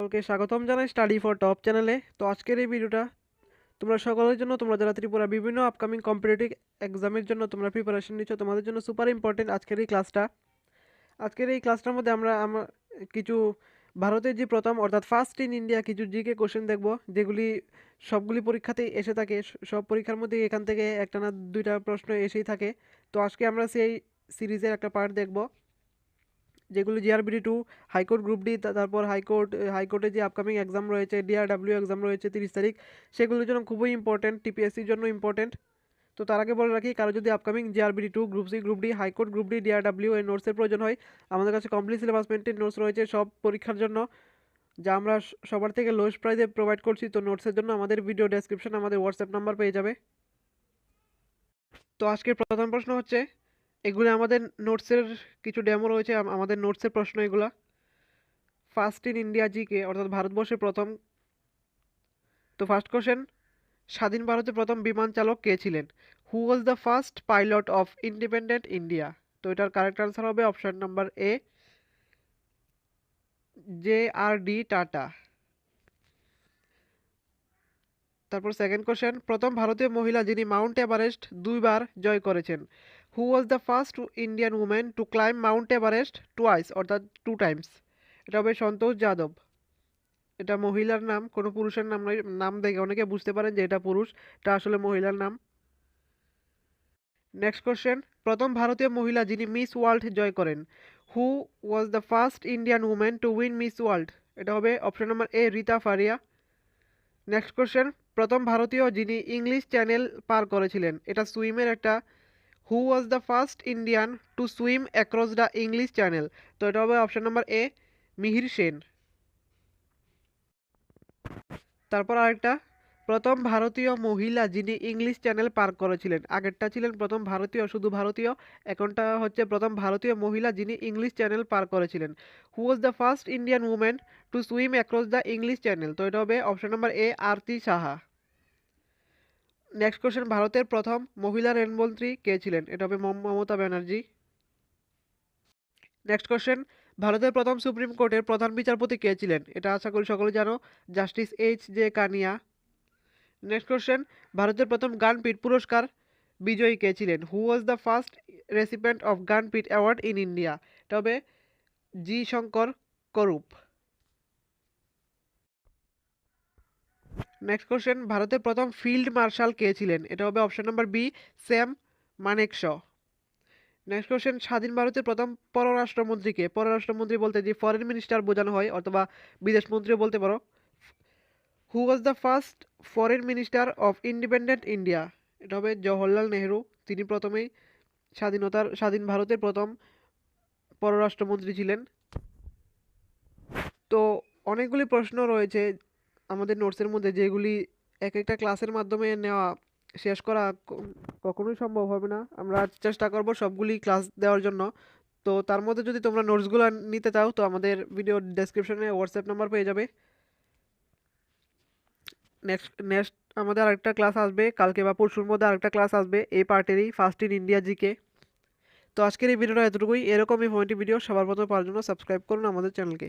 সকলকে স্বাগতম জানাই স্টাডি ফর টপ চ্যানেলে। তো আজকের এই ভিডিওটা তোমরা সকলের জন্য, তোমরা যারা ত্রিপুরা বিভিন্ন আপকামিং কম্পিটিটিভ এক্সামের জন্য তোমরা প্রিপারেশন নিচ্ছ, তোমাদের জন্য সুপার ইম্পর্টেন্ট আজকের এই ক্লাসটা আজকের এই ক্লাসটার মধ্যে আমরা, আমার কিছু ভারতের যে প্রথম, অর্থাৎ ফার্স্ট ইন ইন্ডিয়া কিছু জিকে কোশ্চেন দেখব, যেগুলি সবগুলি পরীক্ষাতেই এসে থাকে। সব পরীক্ষার মধ্যে এখান থেকে একটা না দুইটা প্রশ্ন এসেই থাকে। তো আজকে আমরা সেই সিরিজের একটা পার্ট দেখব। যেগুলো জিআরবিডি to high court group D তারপর হাইকোর্ট হাইকোর্টে যে আপকামিং এক্সাম রয়েছে ডিআরডাব্লিউ এক্সাম রয়েছে তিরিশ তারিখ, সেগুলোর জন্য খুবই ইম্পর্টেন্ট টিপিএসসির জন্য ইম্পর্টেন্ট তো তার আগে বলে রাখি, কারও যদি upcoming GRBD two group C group D high court group D DRW এর নোটসের প্রয়োজন হয়, আমাদের কাছে কমপ্লিট সিলেবাস মেনটেন নোটস রয়েছে সব পরীক্ষার জন্য, যা আমরা সবার থেকে লোয়েস্ট প্রাইসে প্রোভাইড করছি। তো নোটসের জন্য আমাদের ভিডিও ডেসক্রিপশনে আমাদের হোয়াটসঅ্যাপ নাম্বার পেয়ে যাবে। তো আজকের প্রথম প্রশ্ন হচ্ছে এগুলো আমাদের নোটসের কিছু ডেমো রয়েছে, আম- আমাদের নোটসের প্রশ্ন এগুলা। ফার্স্ট ইন ইন্ডিয়া জিকে অর্থাৎ ভারতবর্ষের প্রথম। তো ফার্স্ট কোশ্চেন স্বাধীন ভারতের প্রথম বিমান চালক কে ছিলেন? Who was the first pilot of independent India তো এটার কারেক্ট আনসার হবে option number A J R D Tata তারপর সেকেন্ড কোশ্চেন প্রথম ভারতীয় মহিলা যিনি মাউন্ট এভারেস্ট দুইবার জয় করেছেন who was the first Indian women to climb Mount Everest twice অর্থাৎ টু টাইমস এটা হবে সন্তোষ যাদব। এটা মহিলার নাম, কোনো পুরুষের নাম নয়, নাম দেখে অনেকে বুঝতে পারেন যে এটা পুরুষ, এটা আসলে মহিলার নাম। নেক্সট কোশ্চেন প্রথম ভারতীয় মহিলা যিনি মিস ওয়ার্ল্ড জয় করেন who was the first Indian women to win Miss World এটা হবে option number A Reita Faria. Next question প্রথম ভারতীয় যিনি ইংলিশ চ্যানেল পার করেছিলেন, এটা সুইমের একটা who was the first Indian to swim across the English Channel তো এটা হবে option number A Mihir Sen তারপর আরেকটা, প্রথম ভারতীয় মহিলা যিনি ইংলিশ চ্যানেল পার করেছিলেন। আগেরটা ছিলেন প্রথম ভারতীয়, শুধু ভারতীয়। এখনটা হচ্ছে প্রথম ভারতীয় মহিলা যিনি ইংলিশ চ্যানেল পার করেছিলেন। Who was the first Indian women to swim across the English Channel তো এটা হবে option number A Arati Saha next question ভারতের প্রথম মহিলা রেলমন্ত্রী কে ছিলেন? এটা হবে মম- মমতা ব্যানার্জি। নেক্সট কোশ্চেন ভারতের প্রথম সুপ্রিম কোর্টের প্রধান বিচারপতি কে ছিলেন? এটা আশা করি সকলে জানো, justice H J Kania. Next question ভারতের প্রথম গানপীঠ পুরস্কার বিজয়ী কে ছিলেন? Who was the first recipient of Jnanpith award in India তবে G Sankar Kurup. Next question ভারতের প্রথম ফিল্ড মার্শাল কে ছিলেন? এটা হবে option number B Sam Manekshaw next question স্বাধীন ভারতের প্রথম পররাষ্ট্রমন্ত্রীকে পররাষ্ট্রমন্ত্রী বলতে যে ফরেন মিনিস্টার বোঝানো হয় অথবা বিদেশ মন্ত্রীও বলতে পারো। Who was the first foreign minister of independent India এটা হবে জওহরলাল নেহরু। তিনি প্রথমেই স্বাধীনতার, স্বাধীন ভারতের প্রথম পররাষ্ট্রমন্ত্রী ছিলেন। তো অনেকগুলি প্রশ্ন রয়েছে। আমাদের নোটসের মধ্যে যেগুলি এক একটা ক্লাসের মাধ্যমে নেওয়া শেষ করা কখনোই সম্ভব হবে না। আমরা চেষ্টা করব সবগুলি ক্লাস দেওয়ার জন্য। তো তার মধ্যে যদি তোমরা নোটসগুলো নিতে চাও, তো আমাদের ভিডিও ডেসক্রিপশনে হোয়াটসঅ্যাপ নাম্বার পেয়ে যাবে। নেক্সট নেক্সট আমাদের আরেকটা ক্লাস আসবে। কালকে বা পরশুর মধ্যে আরেকটা ক্লাস আসবে। এই পার্টেরই ফার্স্ট ইন ইন্ডিয়া জিকে তো আজকের এই ভিডিওটা এতটুকুই। এরকমই ইনফরমেটিভ ভিডিও সবার প্রথমে পাওয়ার জন্য সাবস্ক্রাইব করুন আমাদের চ্যানেলকে